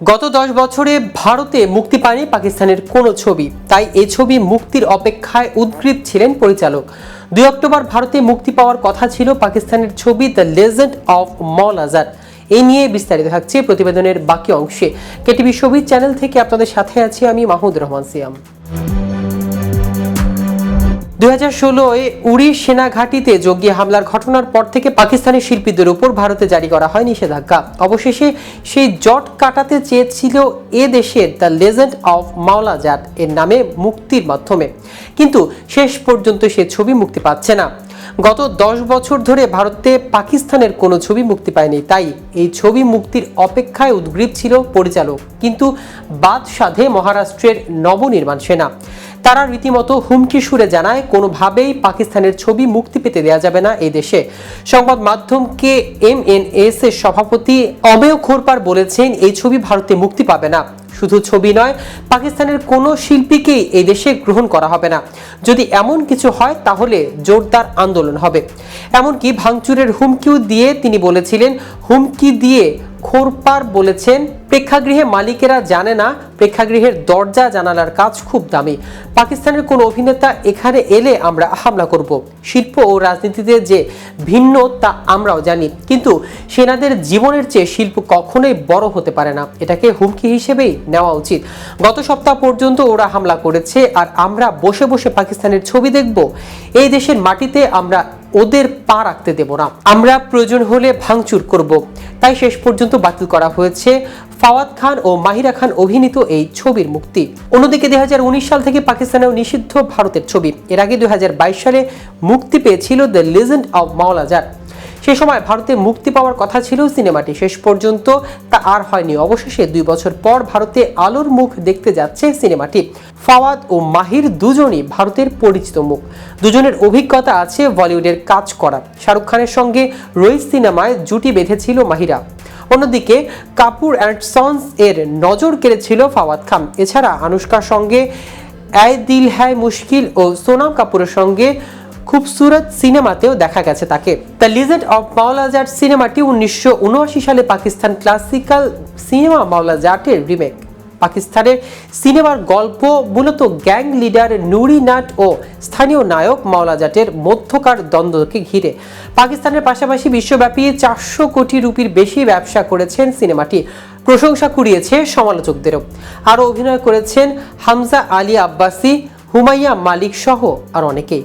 গত দশ বছরে ভারতে মুক্তি পায়নি পাকিস্তানের কোনো ছবি। তাই এ ছবি মুক্তির অপেক্ষায় উদ্গ্রীব ছিলেন পরিচালক। দুই অক্টোবর ভারতে মুক্তি পাওয়ার কথা ছিল পাকিস্তানের ছবি দ্য লেজেন্ড অফ মল আজার এ নিয়ে বিস্তারিত থাকছে প্রতিবেদনের বাকি অংশে। কেটিভি ছবির চ্যানেল থেকে আপনাদের সাথে আছি আমি মাহমুদ রহমান সিয়াম। দুই হাজার ষোলোয় উড়ি সেনা ঘাঁটিতে জঙ্গি হামলার ঘটনার পর থেকে পাকিস্তানি শিল্পীদের উপর ভারতে জারি করা হয় নিষেধাজ্ঞা। অবশেষে সেই জট কাটাতে চেয়েছিল এ দ্য লেজেন্ড অফ মাওলা জাট এর নামে মুক্তির মাধ্যমে। কিন্তু শেষ পর্যন্ত সে ছবি মুক্তি পাচ্ছে না। গত দশ বছর ধরে ভারতে পাকিস্তানের কোনো ছবি মুক্তি পায়নি, তাই এই ছবি মুক্তির অপেক্ষায় উদ্গ্রীব ছিল পরিচালক। কিন্তু বাদ সাধে মহারাষ্ট্রের নবনির্মাণ সেনা। তারা রীতিমতো হুমকি সুরে জানায়, কোনোভাবেই পাকিস্তানের ছবি মুক্তি পেতে দেওয়া যাবে না এই দেশে। সংবাদ মাধ্যমকে এম এন এস এর সভাপতি অমেয় খোরপার বলেছেন, এই ছবি ভারতে মুক্তি পাবে না। শুধু ছবি নয়, পাকিস্তানের কোনো শিল্পীকেই এই দেশে গ্রহণ করা হবে না। যদি এমন কিছু হয়, তাহলে জোরদার আন্দোলন হবে। এমনকি ভাঙচুরের হুমকিও দিয়ে তিনি বলেছিলেন, হুমকি দিয়ে খোরপার বলেছেন, প্রেক্ষাগৃহে মালিকেরা জানে না, প্রেক্ষাগৃহের দরজা জানালার কাজ খুব দামি। পাকিস্তানের কোন অভিনেতা এখানে এলে আমরা হামলা করব। শিল্প ও রাজনীতিতে যে ভিন্ন, তা আমরাও জানি। কিন্তু সেনাদের জীবনের চেয়ে শিল্প কখনোই বড় হতে পারে না। এটাকে হুমকি হিসেবেই নেওয়া উচিত। গত সপ্তাহ পর্যন্ত ওরা হামলা করেছে, আর আমরা বসে বসে পাকিস্তানের ছবি দেখব। এই দেশের মাটিতে আমরা ওদের পা রাখতে দেব না। আমরা প্রয়োজন হলে ভাঙচুর করব। তাই শেষ পর্যন্ত বাতিল করা হয়েছে ফাওয়াদ খান ও মাহিরা খান অভিনীত এই ছবির মুক্তি। অন্যদিকে দুই সাল থেকে পাকিস্তানেও নিষিদ্ধ ভারতের ছবি। এর আগে দুই হাজার বাইশ সালে মুক্তি পেয়েছিল দ্য লিজেন্ড অব মাওলাজার সে সময় ভারতে মুক্তি পাওয়ার কথা ছিল সিনেমাটি। শেষ পর্যন্ত তা আর হয়নি। অবশেষে দুই বছর পর ভারতে আলোর মুখ দেখতে যাচ্ছে সিনেমাটি। ফাওয়াদ ও মাহির দুজনই ভারতের পরিচিত মুখ। দুজনের অভিজ্ঞতা আছে বলিউডের কাজ করা শাহরুখ খানের সঙ্গে রোহিত সিনেমায় জুটি বেঁধেছিল মাহিরা। অন্যদিকে কাপুর অ্যান্ড সন্স এর নজর কেড়েছিল ফাওয়াদ খান। এছাড়া আনুষ্কার সঙ্গে আয় দিল হ্যায় মুশকিল ও সোনাম কাপুরের সঙ্গে খুবসুরত সিনেমাতেও দেখা গেছে তাকে। দ্য লিজেন্ড অফ মাওলা জাট সিনেমাটি উনিশশো উনআশি সালে পাকিস্তান ক্লাসিক্যাল সিনেমা মাওলা জাটের রিমেক। পাকিস্তানের সিনেমার গল্প মূলত গ্যাং লিডার নুরি নাট ও স্থানীয় নায়ক মাওলা জাটের মধ্যকার দ্বন্দ্বকে ঘিরে। পাকিস্তানের পাশাপাশি বিশ্বব্যাপী চারশো কোটি রুপির বেশি ব্যবসা করেছেন সিনেমাটি। প্রশংসা কুড়িয়েছে সমালোচকদেরও। আরও অভিনয় করেছেন হামজা আলী আব্বাসি হুমাইয়া মালিক সহ আর অনেকেই।